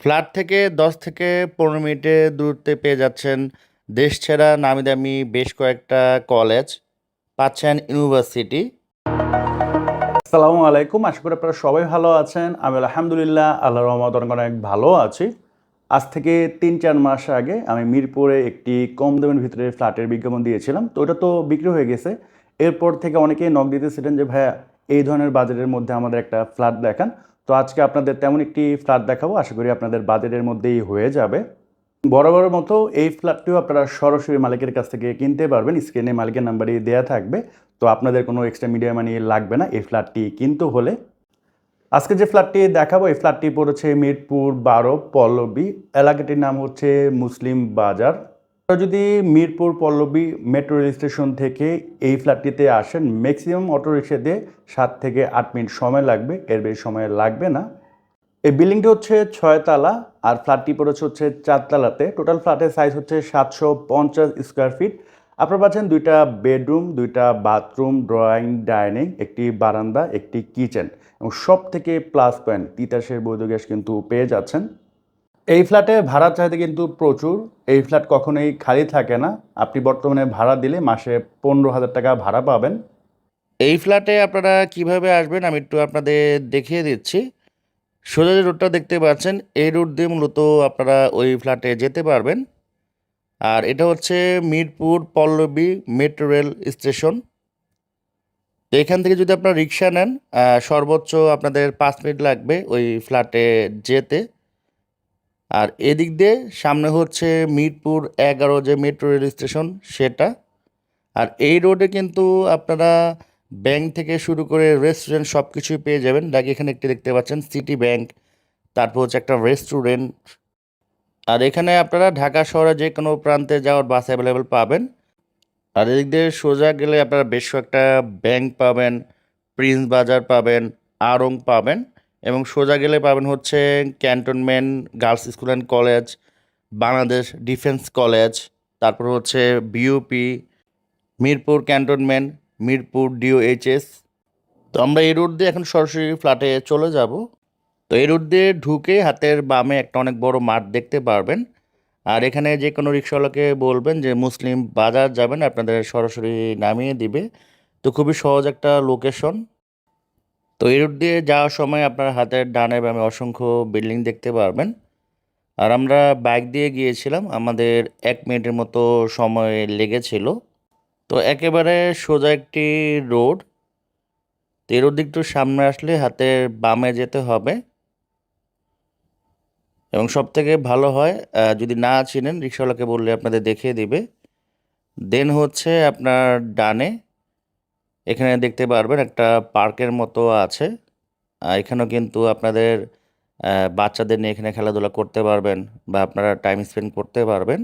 Flat থেকে ১০ থেকে পনেরো মিনিটে দূরত্বে পেয়ে যাচ্ছেন দেশছেড়া নামি-দামি বেশ কয়েকটা কলেজ, পাচ্ছেন ইউনিভার্সিটি। আসসালামু আলাইকুম আশা করি আপনারা সবাই ভালো আছেন। আমি আলহামদুলিল্লাহ আল্লাহ রহমত অনেক ভালো আছি। আজ থেকে তিন চার মাস আগে আমি মিরপুরে একটি কম দামের ভিতরে ফ্ল্যাটের বিজ্ঞাপন দিয়েছিলাম। তো ওটা তো বিক্রি হয়ে গেছে। এরপর থেকে অনেকেই নক দিতেছিলেন যে ভাইয়া এই ধরনের বাজেটের মধ্যে আমাদের একটা ফ্ল্যাট দেখান। তো আজকে আপনাদের তেমন একটি ফ্ল্যাট দেখাবো, আশা করি আপনাদের বাজেটের মধ্যেই হয়ে যাবে। বরাবরের মতো এই ফ্ল্যাটটিও আপনারা সরাসরি মালিকের কাছ থেকে কিনতে পারবেন, স্ক্রিনে মালিকের নাম্বারই দেওয়া থাকবে। তো আপনাদের কোনো এক্সট্রা মিডিয়া মানি লাগবে না, এই ফ্ল্যাটটি কিনতে হলে। আজকে যে ফ্ল্যাটটি দেখাবো, এই ফ্ল্যাটটি পড়েছে মিরপুর বারো পল্লবী, এলাকাটির নাম হচ্ছে মুসলিম বাজার। যদি Mirpur Pallabi metro rail station থেকে এই ফ্ল্যাটটিতে আসেন ম্যাক্সিমাম অটো রিক্সাতে সাত থেকে আট মিনিট সময় লাগবে। এর বেশি সময় লাগবে না। এই বিল্ডিংটি হচ্ছে ছয়তলা আর ফ্ল্যাটটি পড়েছে হচ্ছে চারতলাতে। টোটাল ফ্ল্যাটের সাইজ হচ্ছে সাতশো পঞ্চাশ স্কোয়ার ফিট আপনারা পাচ্ছেন দুইটা বেডরুম দুইটা বাথরুম ড্রয়িং ডাইনিং একটি বারান্দা, একটি কিচেন এবং সব থেকে প্লাস পয়েন্ট তিতাসের বৈধ গ্যাস কিন্তু পেয়ে যাচ্ছেন। এই ফ্ল্যাটে ভাড়া চাইতে কিন্তু প্রচুর এই ফ্ল্যাট কখনোই খালি থাকে না আপনি বর্তমানে ভাড়া দিলে মাসে পনেরো হাজার টাকা ভাড়া পাবেন এই ফ্ল্যাটে আপনারা কীভাবে আসবেন আমি একটু আপনাদের দেখিয়ে দিচ্ছি। সোজা যে রোডটা দেখতে পাচ্ছেন, এই রোড দিয়ে মূলত আপনারা ওই ফ্ল্যাটে যেতে পারবেন। আর এটা হচ্ছে Mirpur Pallabi metro rail station. এখান থেকে যদি আপনারা রিক্সা নেন সর্বোচ্চ আপনাদের পাঁচ মিনিট লাগবে ওই ফ্ল্যাটে যেতে। আর এদিক দিয়ে সামনে হচ্ছে মিরপুর ১১ যে মেট্রো রেল স্টেশন সেটা। আর এই রোডে কিন্তু আপনারা ব্যাংক থেকে শুরু করে রেস্টুরেন্ট সব কিছুই পেয়ে যাবেন। লাইক এখানে একটি দেখতে পাচ্ছেন সিটি ব্যাংক, তারপর হচ্ছে একটা রেস্টুরেন্ট। আর এখানে আপনারা ঢাকা শহরে যে কোনো প্রান্তে যাওয়ার বাস অ্যাভেলেবেল পাবেন। আর এদিক দিয়ে সোজা গেলে আপনারা বেশ কয়েকটা ব্যাংক পাবেন, প্রিন্স বাজার পাবেন, আরং পাবেন এবং সোজা গেলে পাবেন হচ্ছে cantonment girls school and college, Bangladesh defence college, তারপর হচ্ছে BUP, Mirpur cantonment, Mirpur DOHS. তো আমরা এই রোড দিয়ে এখন সরাসরি ফ্ল্যাটে চলে যাব। তো এই রোড দিয়ে ঢুকে হাতের বামে একটা অনেক বড় মাঠ দেখতে পারবেন। আর এখানে যে কোনো রিক্শাওয়ালাকে বলবেন যে মুসলিম বাজার যাবেন আপনাদের সরাসরি নামিয়ে দিবে। তো খুবই সহজ একটা লোকেশন। তো এই রোড দিয়ে যাওয়ার সময় আপনার হাতের ডানে বামে অসংখ্য বিল্ডিং দেখতে পারবেন। আর আমরা বাইক দিয়ে গিয়েছিলাম। আমাদের এক মিনিটের মতো সময় লেগেছিল। তো একেবারে সোজা একটি রোড। তো এই রোড দিয়ে একটু সামনে আসলে হাতের বামে যেতে হবে। এবং সব থেকে ভালো হয় যদি না চিনেন, রিক্সাওয়ালাকে বললে আপনাদের দেখিয়ে দিবে। দেন হচ্ছে আপনার ডানে এখানে দেখতে পারবেন একটা পার্কের মতো আছে। এখানেও কিন্তু আপনাদের বাচ্চাদের নিয়ে এখানে খেলাধুলা করতে পারবেন বা আপনারা টাইম স্পেন্ড করতে পারবেন।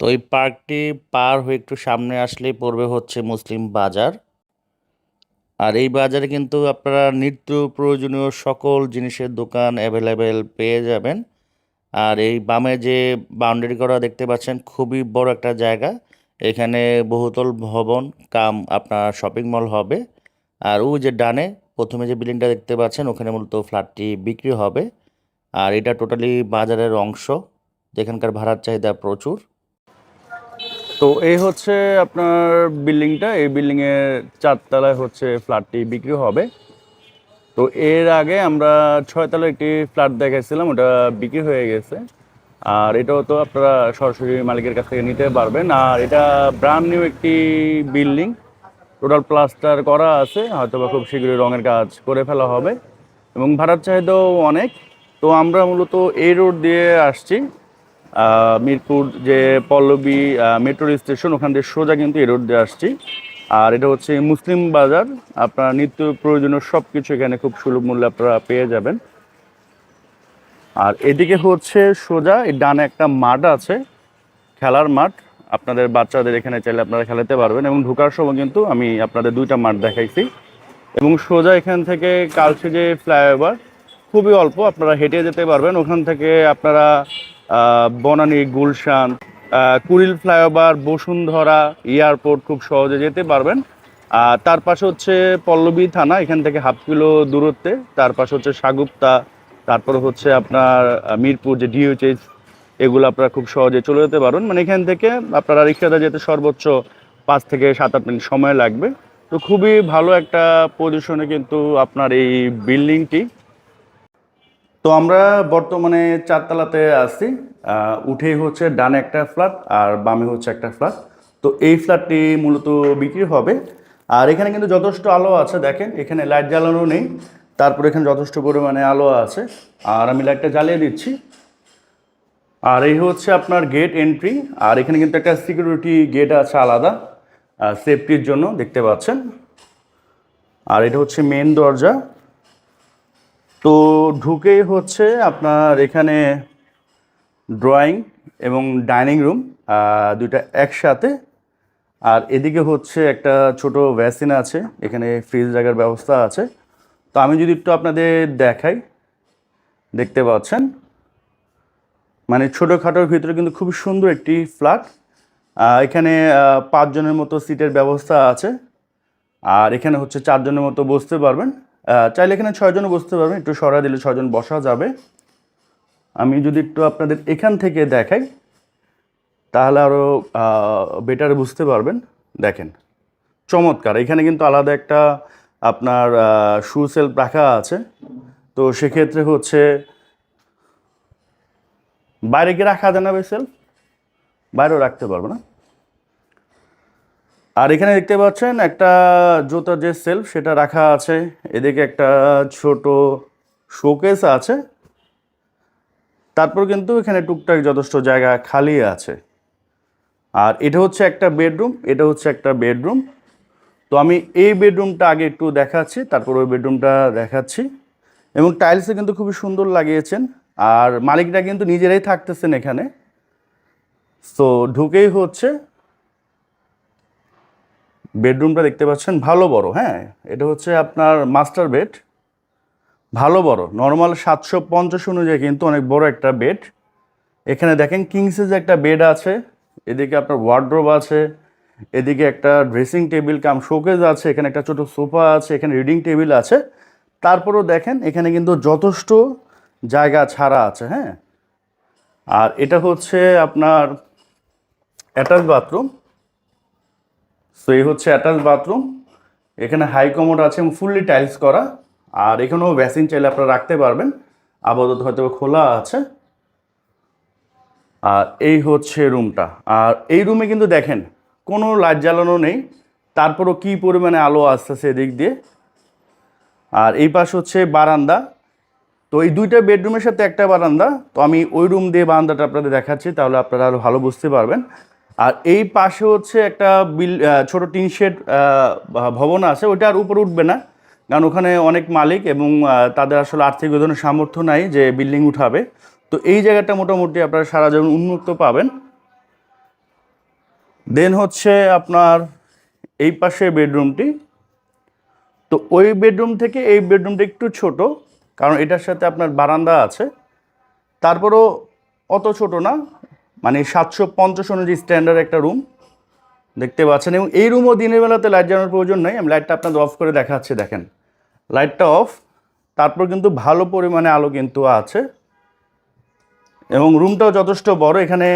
তো এই পার্কটি পার হয়ে একটু সামনে আসলেই পড়বে হচ্ছে মুসলিম বাজার। আর এই বাজারে কিন্তু আপনারা নিত্য প্রয়োজনীয় সকল জিনিসের দোকান অ্যাভেলেবেল পেয়ে যাবেন। আর এই বামে যে বাউন্ডারি করা দেখতে পাচ্ছেন, খুবই বড় একটা জায়গা। এখানে বহুতল ভবন, কাম আপনার শপিং মল হবে। আর ওই যে ডানে, প্রথমে যে বিল্ডিংটা দেখতে পাচ্ছেন, ওখানে মূলত ফ্ল্যাটটি বিক্রি হবে। আর এটা টোটালি বাজারের অংশ। যেখানকার ভাড়ার চাহিদা প্রচুর। তো এই হচ্ছে আপনার বিল্ডিংটা এই বিল্ডিংয়ের চারতলায় হচ্ছে ফ্ল্যাটটি বিক্রি হবে। তো এর আগে আমরা ৬ তলায় একটি ফ্ল্যাট দেখাইছিলাম, ওটা বিক্রি হয়ে গেছে। আর এটাও তো আপনারা সরাসরি মালিকের কাছ থেকে নিতে পারবেন। আর এটা ব্রান্ড নিউ একটি বিল্ডিং। টোটাল প্লাস্টার করা আছে। হয়তোবা খুব শীঘ্রই রঙের কাজ করে ফেলা হবে। এবং ভাড়ার চাহিদাও অনেক। তো আমরা মূলত এই রোড দিয়ে আসছি। মিরপুর যে পল্লবী মেট্রো স্টেশন ওখান দিয়ে সোজা কিন্তু এই রোড দিয়ে আসছি। আর এটা হচ্ছে মুসলিম বাজার। আপনার নিত্য প্রয়োজনীয় সব কিছু এখানে খুব সুলভ মূল্যে আপনারা পেয়ে যাবেন। আর এদিকে হচ্ছে সোজা এই ডানে একটা মাঠ আছে। খেলার মাঠ। আপনাদের বাচ্চাদের এখানে চাইলে আপনারা খেলাতে পারবেন এবং ঢোকার সময় কিন্তু আমি আপনাদের দুইটা মাঠ দেখাইছি। এবং সোজা এখান থেকে কালশী যে ফ্লাইওভার খুবই অল্প আপনারা হেঁটে যেতে পারবেন। ওখান থেকে আপনারা বনানী, গুলশান, কুড়িল ফ্লাইওভার, বসুন্ধরা, এয়ারপোর্ট খুব সহজে যেতে পারবেন। আর তার পাশে হচ্ছে পল্লবী থানা এখান থেকে হাফ কিলো দূরত্বে। তার পাশে হচ্ছে সাগুপ্তা, তারপর হচ্ছে আপনার মিরপুর যে ডিউচএস এগুলো আপনারা খুব সহজে চলে যেতে পারবেন মানে এখান থেকে আপনারা রিক্সাতে যেতে সর্বোচ্চ পাঁচ থেকে সাত আট মিনিট সময় লাগবে। তো খুবই ভালো একটা পজিশনে কিন্তু আপনার এই বিল্ডিংটি তো আমরা বর্তমানে চারতলাতে আছি। উঠেই হচ্ছে ডানে একটা ফ্ল্যাট আর বামে হচ্ছে একটা ফ্ল্যাট তো এই ফ্ল্যাটটি মূলত বিক্রি হবে। আর এখানে কিন্তু যথেষ্ট আলো আছে, দেখেন। এখানে লাইট জ্বালানো নেই। তারপর এখানে যথেষ্ট পরিমাণে আলো আছে। আর আমি লাইটটা জ্বালিয়ে দিচ্ছি। আর এই হচ্ছে আপনার গেট এন্ট্রি আর এখানে কিন্তু একটা সিকিউরিটি গেট আছে আলাদা সেফটির জন্য, দেখতে পাচ্ছেন। আর এটা হচ্ছে মেন দরজা। তো ঢুকেই হচ্ছে আপনার এখানে ড্রয়িং এবং ডাইনিং রুম দুইটা একসাথে। আর এদিকে হচ্ছে একটা ছোট ভ্যাসিন আছে। এখানে ফ্রিজ রাখার ব্যবস্থা আছে। তো আমি যদি একটু আপনাদের দেখাই, দেখতে পাচ্ছেন? মানে ছোটোখাটোর ভিতরে কিন্তু খুবই সুন্দর একটি ফ্ল্যাট। এখানে পাঁচজনের মতো সিটের ব্যবস্থা আছে। আর এখানে হচ্ছে চারজনের মতো বসতে পারবেন। চাইলে এখানে ছয়জনও বসতে পারবেন, একটু সরা দিলে ছয়জন বসা যাবে। আমি যদি একটু আপনাদের এখান থেকে দেখাই, তাহলে আরও বেটার বুঝতে পারবেন। দেখেন, চমৎকার। এখানে কিন্তু আলাদা একটা আপনার শু সেলফ রাখা আছে। তো সেক্ষেত্রে হচ্ছে, বাইরে কি রাখা ভাই সেলফ বাইরেও রাখতে পারব না। আর এখানে দেখতে পাচ্ছেন একটা জুতার যে সেলফ সেটা রাখা আছে। এদিকে একটা ছোট শোকেস আছে। তারপর কিন্তু এখানে টুকটাক যথেষ্ট জায়গা খালি আছে। আর এটা হচ্ছে একটা বেডরুম এটা হচ্ছে একটা বেডরুম তো আমি এই বেডরুমটা আগে একটু দেখাচ্ছি, তারপর ওই বেডরুমটা দেখাচ্ছি। এবং টাইলসে কিন্তু খুবই সুন্দর লাগিয়েছেন, আর মালিকরা কিন্তু নিজেরাই থাকতেছেন এখানে। তো ঢুকেই হচ্ছে, বেডরুমটা দেখতে পাচ্ছেন, ভালো বড় হ্যাঁ? এটা হচ্ছে আপনার মাস্টার বেড ভালো বড় নর্মাল সাতশো পঞ্চাশ অনুযায়ী কিন্তু অনেক বড় একটা বেড এখানে দেখেন কিংসেজ একটা বেড আছে, এদিকে আপনার ওয়ার্ড্রোব আছে এদিকে একটা ড্রেসিং টেবিল কাম শোকেজ আছে, এখানে একটা ছোট সোফা আছে, এখানে রিডিং টেবিল আছে। তারপরেও দেখেন, এখানে কিন্তু যথেষ্ট জায়গা ছাড়া আছে হ্যাঁ? আর এটা হচ্ছে আপনার অ্যাটাচ বাথরুম সো এই হচ্ছে অ্যাটাচ বাথরুম এখানে হাই কমোড আছে এবং ফুললি টাইলস করা। আর এখানেও ভ্যাসিন চাইলে আপনারা রাখতে পারবেন। আপাতত হয়তো খোলা আছে। আর এই হচ্ছে রুমটা আর এই রুমে কিন্তু দেখেন কোনো লাইট জ্বালানো নেই। তারপরও কী পরিমাণে আলো আসতেছে এদিক দিয়ে? আর এই পাশ হচ্ছে বারান্দা। তো এই দুইটা বেডরুমের সাথে একটা বারান্দা। তো আমি ওই রুম দিয়ে বারান্দাটা আপনাদের দেখাচ্ছি, তাহলে আপনারা আরও ভালো বুঝতে পারবেন। আর এই পাশে হচ্ছে একটা বিল ছোটো টিন শেড ভবন আছে। ওইটা আর উপরে উঠবে না। কারণ ওখানে অনেক মালিক এবং তাদের আসলে আর্থিক ওই সামর্থ্য নাই যে বিল্ডিং উঠাবে। তো এই জায়গাটা মোটামুটি আপনারা সারা জীবন উন্মুক্ত পাবেন। দেন হচ্ছে আপনার এই পাশে বেডরুমটি। তো ওই বেডরুম থেকে এই বেডরুমটা একটু ছোট, কারণ এটার সাথে আপনার বারান্দা আছে। তারপরও অত ছোট না মানে সাতশো পঞ্চাশ অনুযায়ী স্ট্যান্ডার্ড একটা রুম দেখতে পাচ্ছেন, এবং এই রুমও দিনের বেলাতে লাইট জ্বালানোর প্রয়োজন নেই। আমি লাইটটা আপনাদের অফ করে দেখাচ্ছি, দেখেন। লাইটটা অফ তারপর কিন্তু ভালো পরিমাণে আলো কিন্তু আছে। এবং রুমটাও যথেষ্ট বড়, এখানে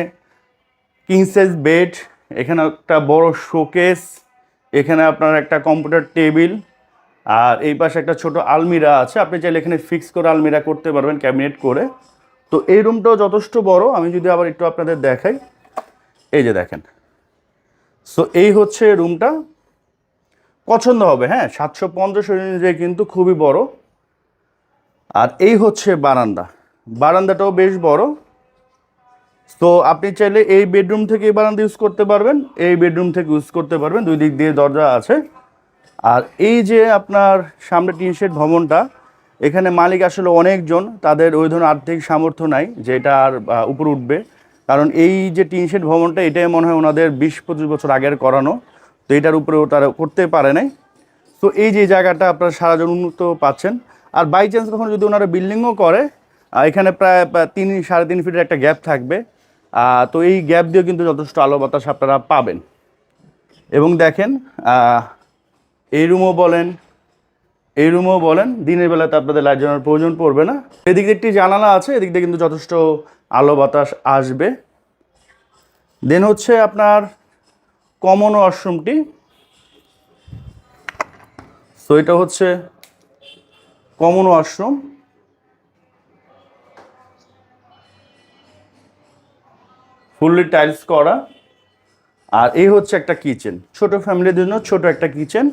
কিং সাইজ বেড এখানে একটা বড় শোকেস, এখানে আপনার একটা কম্পিউটার টেবিল, আর এই পাশে একটা ছোট আলমিরা আছে। আপনি চাইলে এখানে ফিক্স করে আলমিরা করতে পারবেন, ক্যাবিনেট করে। তো এই রুমটাও যথেষ্ট বড়। আমি যদি আবার একটু আপনাদের দেখাই, এই যে দেখেন। সো এই হচ্ছে রুমটা। পছন্দ হবে হ্যাঁ সাতশো পঞ্চাশ অনুযায়ী কিন্তু খুবই বড়। আর এই হচ্ছে বারান্দা। বারান্দাটাও বেশ বড়। তো আপনি চাইলে এই বেডরুম থেকে এই বারান্দা ইউজ করতে পারবেন, এই বেডরুম থেকে ইউজ করতে পারবেন, দুই দিক দিয়ে দরজা আছে। আর এই যে আপনার সামনে টিন শেড ভবনটা, এখানে মালিক আসলে অনেকজন, তাদের ওই ধরনের আর্থিক সামর্থ্য নাই, যে এটা আর উপরে উঠবে। কারণ এই যে টিন শেড ভবনটা, এটাই মনে হয় ওনাদের বিশ পঁচিশ বছর আগের করানো, তো এটার উপরেও তারা করতে পারে নাই। তো এই যে জায়গাটা আপনারা সারাজন উন্নত পাচ্ছেন। আর বাই চান্স কখনো যদি ওনারা বিল্ডিংও করে এখানে প্রায় তিন, সাড়ে তিন ফিটের একটা গ্যাপ থাকবে। তো এই গ্যাপ দিয়েও কিন্তু যথেষ্ট আলো বাতাস আপনারা পাবেন। এবং দেখেন এই রুমও বলেন, এই রুমও বলেন, দিনের বেলাতে আপনাদের লাইট জ্বালানোর প্রয়োজন পড়বে না। এদিক দিয়ে একটি জানালা আছে, এদিক দিয়ে কিন্তু যথেষ্ট আলো বাতাস আসবে। দেন হচ্ছে আপনার কমন ওয়াশরুমটি সো এটা হচ্ছে কমন ওয়াশরুম ফুললি টাইলস করা। আর এই হচ্ছে একটা কিচেন। ছোট ফ্যামিলির জন্য ছোট একটা কিচেন।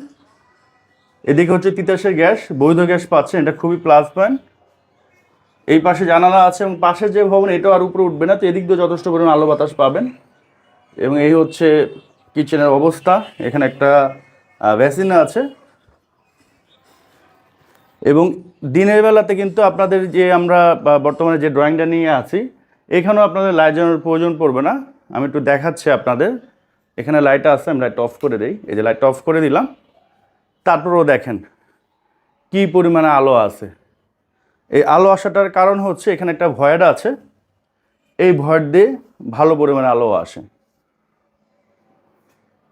এদিকে হচ্ছে তিতাসের গ্যাস, বৈধ গ্যাস পাচ্ছেন, এটা খুবই প্লাস পয়েন্ট এই পাশে জানালা আছে এবং পাশে যে ভবন, এটাও আর উপরে উঠবে না, তো এদিক দিয়ে যথেষ্ট পরিমাণ আলো বাতাস পাবেন। এবং এই হচ্ছে কিচেনের অবস্থা। এখানে একটা ভ্যাসিন আছে। এবং দিনের বেলাতে কিন্তু আপনাদের যে আমরা বর্তমানে যে ড্রয়িংটা নিয়ে আছি এখানেও আপনাদের লাইট জ্বালানোর প্রয়োজন পড়বে না। আমি একটু দেখাচ্ছি আপনাদের। এখানে লাইট আছে, আমি লাইটটা অফ করে দিই। এই যে লাইটটা অফ করে দিলাম। তারপরেও দেখেন কি পরিমাণে আলো আছে। এই আলো আসাটার কারণ হচ্ছে এখানে একটা ভয়েড আছে। এই ভয়েড দিয়ে ভালো পরিমাণে আলো আসে।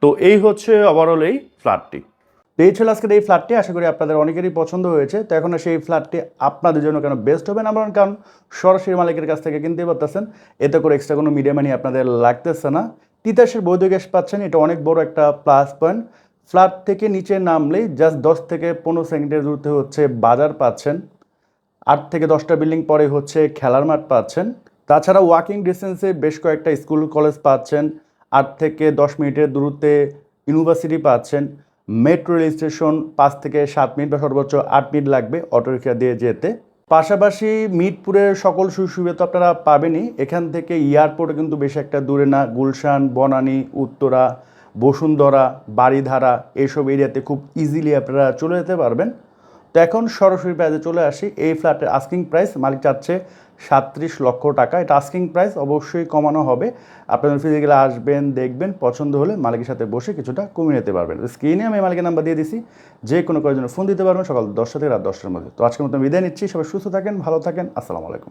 তো এই হচ্ছে ওভারঅল এই ফ্ল্যাটটি তো এই ছিল আজকের এই ফ্ল্যাটটি আশা করি আপনাদের অনেকেরই পছন্দ হয়েছে। তো এখন সেই ফ্ল্যাটটি আপনাদের জন্য কেন বেস্ট হবে? না কারণ সরাসরি মালিকের কাছ থেকে কিনতে পারতেছেন। এতে করে এক্সট্রা কোনো মিডিয়া মানি আপনাদের লাগতেছে না। তিতাসের বৈধ গ্যাস পাচ্ছেন, এটা অনেক বড় একটা প্লাস পয়েন্ট ফ্ল্যাট থেকে নিচে নামলেই জাস্ট দশ থেকে পনেরো সেকেন্ডের দূরত্বে হচ্ছে বাজার পাচ্ছেন। আট থেকে দশটা বিল্ডিং পরে হচ্ছে খেলার মাঠ পাচ্ছেন। তাছাড়া ওয়াকিং ডিস্টেন্সে বেশ কয়েকটা স্কুল কলেজ পাচ্ছেন। আট থেকে দশ মিনিটের দূরত্বে ইউনিভার্সিটি পাচ্ছেন। মেট্রো রেল স্টেশন পাঁচ থেকে সাত মিনিট বা সর্বোচ্চ আট মিনিট লাগবে অটোরিক্সা দিয়ে যেতে। পাশাপাশি মিরপুরের সকল সুবিধা তো আপনারা পাবেনই। এখান থেকে এয়ারপোর্টে কিন্তু বেশ একটা দূরে না। গুলশান, বনানী, উত্তরা, বসুন্ধরা বাড়িধারা এইসব এরিয়াতে খুব ইজিলি আপনারা চলে যেতে পারবেন। তো এখন সরাসরি প্রাইজে চলে আসি। এই ফ্ল্যাটের আস্কিং প্রাইস মালিক চাচ্ছে সাতত্রিশ লক্ষ টাকা। এটা আস্কিং প্রাইস অবশ্যই কমানো হবে। আপনারা ফিজিক্যালি আসবেন, দেখবেন, পছন্দ হলে মালিকের সাথে বসে কিছুটা কমিয়ে নিতে পারবেন। স্ক্রিনে আমি মালিকের নাম্বার দিয়ে দিছি। যে কোনো কয়েকজন ফোন দিতে পারবেন সকাল দশটা থেকে রাত দশটার মধ্যে। তো আজকে মতো বিদায় নিচ্ছি। সবাই সুস্থ থাকেন, ভালো থাকেন। আসসালামু আলাইকুম।